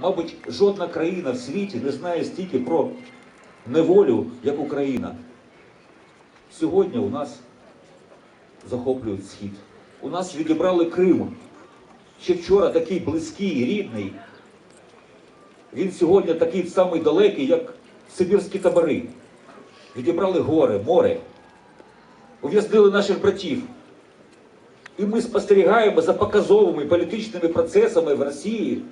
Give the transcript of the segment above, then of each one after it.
Мабуть, жодна країна в світі не знає стільки про неволю, як Україна. Сьогодні у нас захоплюють схід. У нас відібрали Крим. Ще вчора такий близький, рідний. Він сьогодні такий самий далекий, як Сибірські табори. Відібрали гори, море, ув'язнили наших братів. І ми спостерігаємо за показовими політичними процесами в Росії,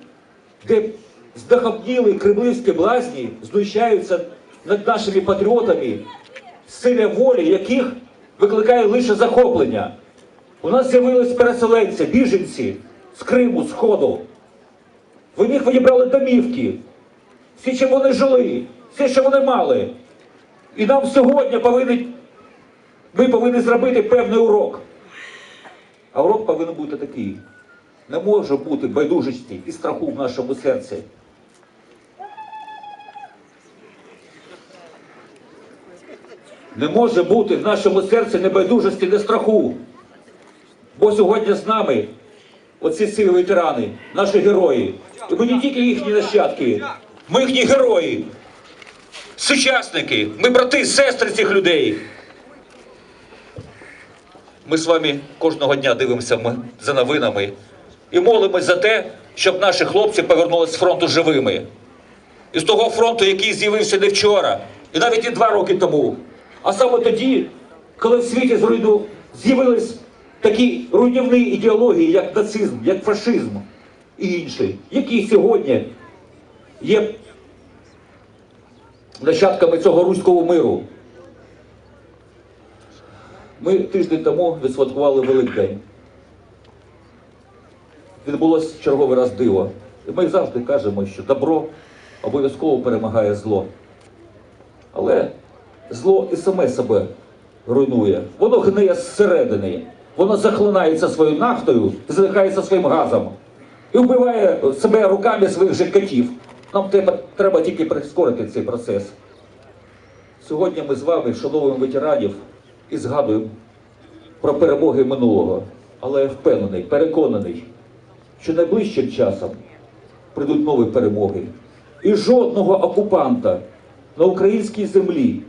де здахабніли кремлівські блазні знущаються над нашими патріотами, сила волі яких викликає лише захоплення. У нас з'явились переселенці, біженці з Криму, з Ходу. В них відібрали домівки, всі, чим вони жили, все, що вони мали. І нам сьогодні повинні, ми повинні зробити певний урок. А урок повинен бути такий. Не може бути байдужості і страху в нашому серці. Не може бути в нашому серці небайдужості, не страху. Бо сьогодні з нами оці ці ветерани, наші герої. І ми не тільки їхні нащадки, ми їхні герої, сучасники, ми брати, сестри цих людей. Ми з вами кожного дня дивимося за новинами і молимось за те, щоб наші хлопці повернулися з фронту живими. Із того фронту, який з'явився не вчора, і навіть і два роки тому. А саме тоді, коли в світі зруйну... з'явились такі руйнівні ідеології, як нацизм, як фашизм і інші, які сьогодні є нащадками цього руського миру. Ми тиждень тому відсвяткували Великдень. Відбулось черговий раз диво. І ми завжди кажемо, що добро обов'язково перемагає зло. Але зло і саме себе руйнує. Воно гниє зсередини. Воно захлинається своєю нафтою, задихається своїм газом і вбиває себе руками своїх же котів. Нам треба, треба тільки прискорити цей процес. Сьогодні ми з вами вшановуємо ветеранів і згадуємо про перемоги минулого. Але я впевнений, переконаний, що найближчим часом прийдуть нові перемоги. І жодного окупанта на українській землі